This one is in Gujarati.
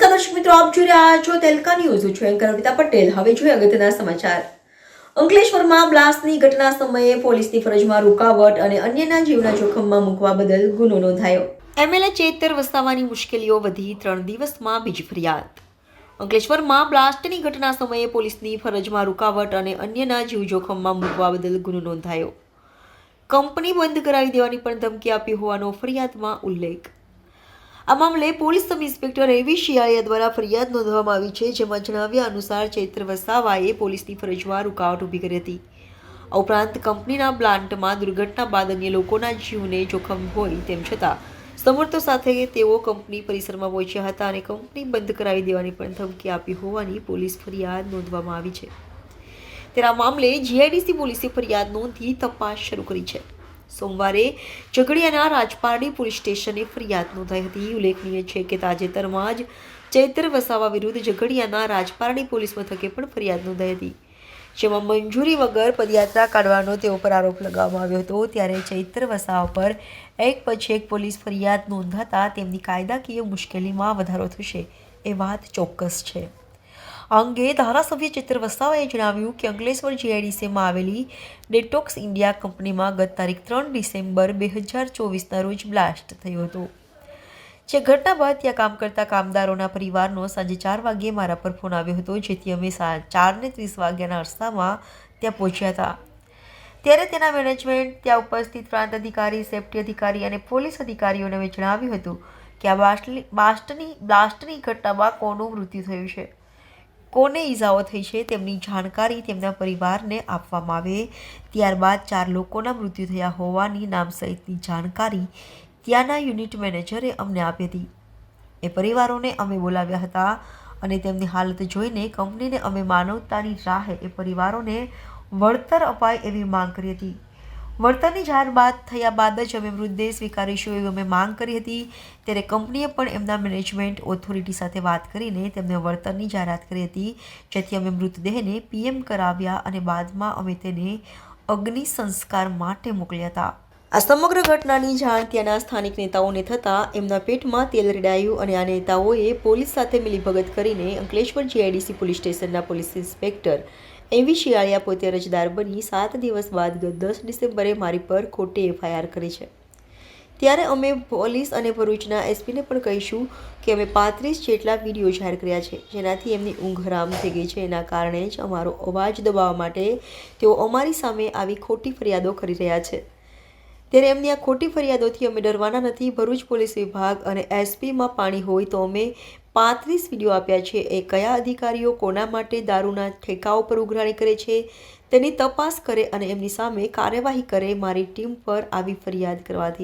જોઈ રહ્યા છો તેલકા ન્યૂઝ. છું એન્કર અમિતા પટેલ. હવે જોઈએ અગત્યના સમાચાર. અંકલેશ્વરમાં બ્લાસ્ટની ઘટના સમયે પોલીસની ફરજમાં રૂકાવટ અને અન્યના જીવના જોખમમાં મૂકવા બદલ ગુનો નોંધાયો. એમએલએ ચેતર વસાવાની મુશ્કેલીઓ વધી ત્રણ દિવસમાં બીજી ફરિયાદ. અંકલેશ્વરમાં બ્લાસ્ટની ઘટના સમયે પોલીસની ફરજમાં રૂકાવટ અને અન્યના જીવ જોખમમાં મૂકવા બદલ ગુનો નોંધાયો. કંપની બંધ કરાવી દેવાની પણ ધમકી આપી હોવાનો ફરિયાદમાં ઉલ્લેખ. આ મામલે police sub inspector A V Shiyaliya દ્વારા ફરિયાદ નોંધવામાં આવી છે, જેમાં જણાવ્યા અનુસાર ચૈત્ર વસાવાએ પોલીસની ફરજમાં રૂકાવટ ઊભી કરી હતી. આ ઉપરાંત કંપનીના પ્લાન્ટમાં દુર્ઘટના બાદ અન્ય લોકોના જીવને જોખમ હોય તેમ છતાં, સમર્થો સાથે તેઓ કંપની પરિસરમાં પહોંચ્યા હતા અને કંપની બંધ કરાવી દેવાની પણ ધમકી આપી હોવાની પોલીસ ફરિયાદ નોંધવામાં આવી છે. તેના મામલે જીઆઈડીસી પોલીસે ફરિયાદ નોંધી તપાસ શરૂ કરી છે. સોમવારે ઝઘડિયાના રાજપારડી પોલીસ સ્ટેશને ફરિયાદ નોંધાઈ હતી. ઉલ્લેખનીય છે કે તાજેતરમાં જ ચૈત્ર વસાવા વિરુદ્ધ ઝઘડિયાના રાજપારડી પોલીસ મથકે પણ ફરિયાદ નોંધાઈ હતી. જેમાં મંજૂરી વગર પદયાત્રા કાઢવાનો તેઓ પર આરોપ લગાવવામાં આવ્યો હતો. ત્યારે ચૈત્ર વસાવા પર એક પછી એક પોલીસ ફરિયાદ નોંધાતા તેમની કાયદાકીય મુશ્કેલીમાં વધારો થશે એ વાત ચોક્કસ છે. અંગે ધારાસભ્ય ચિત્ર વસાવાએ જણાવ્યું કે અંકલેશ્વર જીઆઈડીસીમાં આવેલી ડેટોક્સ ઇન્ડિયા કંપનીમાં ગત તારીખ ત્રણ ડિસેમ્બર બે હજાર ચોવીસના રોજ બ્લાસ્ટ થયો હતો. જે ઘટના બાદ ત્યાં કામ કરતા કામદારોના પરિવારનો સાંજે ચાર વાગ્યે મારા પર ફોન આવ્યો હતો, જેથી અમે ચારને ત્રીસ વાગ્યાના અરસામાં ત્યાં પહોંચ્યા હતા. ત્યારે તેના મેનેજમેન્ટ, ત્યાં ઉપસ્થિત પ્રાંત અધિકારી, સેફ્ટી અધિકારી અને પોલીસ અધિકારીઓને અમે જણાવ્યું હતું કે આ બ્લાસ્ટની બ્લાસ્ટની બ્લાસ્ટની ઘટનામાં કોનું મૃત્યુ થયું છે. કોને ઈજાઓ થઈ છે તેમની જાણકારી તેમના પરિવારને આપવામાં આવે. ત્યારબાદ ચાર લોકોના મૃત્યુ થયા હોવાની નામ સહિતની જાણકારી ત્યાંના યુનિટ મેનેજરે અમને આપી હતી. એ પરિવારોને અમે બોલાવ્યા હતા અને તેમની હાલત જોઈને કંપનીને અમે માનવતાની રાહે એ પરિવારોને વળતર અપાય એવી માંગ કરી હતી. વળતરની જાહેર બાદ થયા બાદ જ અમે મૃતદેહ સ્વીકારીશું એવી અમે માંગ કરી હતી. ત્યારે કંપનીએ પણ એમના મેનેજમેન્ટ ઓથોરિટી સાથે વાત કરીને તેમને વળતરની જાહેરાત કરી હતી. જેથી અમે મૃતદેહને પીએમ કરાવ્યા અને બાદમાં અમે તેને અગ્નિ સંસ્કાર માટે મોકલ્યા હતા. આ સમગ્ર ઘટનાની જાણ ત્યાંના સ્થાનિક નેતાઓને થતાં એમના પેટમાં તેલ રેડાયું અને આ નેતાઓએ પોલીસ સાથે મિલીભગત કરીને અંકલેશ્વર જીઆઈડીસી પોલીસ સ્ટેશનના police inspector A V Shiyaliya પોતે અરજદાર બની સાત દિવસ બાદ ગત દસ ડિસેમ્બરે મારી પર ખોટી એફઆઈઆર કરી છે. ત્યારે અમે પોલીસ અને ભરૂચના એસપીને પણ કહીશું કે અમે પાંત્રીસ જેટલા વીડિયો જાહેર કર્યા છે, જેનાથી એમની ઊંઘ હરામ થઈ ગઈ છે. એના કારણે જ અમારો અવાજ દબાવવા માટે તેઓ અમારી સામે આવી ખોટી ફરિયાદો કરી રહ્યા છે. ત્યારે એમની આ ખોટી ફરિયાદોથી અમે ડરવાના નથી. ભરૂચ પોલીસ વિભાગ અને એસપીમાં પાણી હોય તો અમે પાંત્રીસ વીડિયો આપ્યા છે. એ કયા અધિકારીઓ કોના માટે દારૂના ઠેકાઓ પર ઉઘરાણી કરે છે, તેની તપાસ કરે અને એમની સામે કાર્યવાહી કરે, મારી ટીમ પર આવી ફરિયાદ કરવાથી.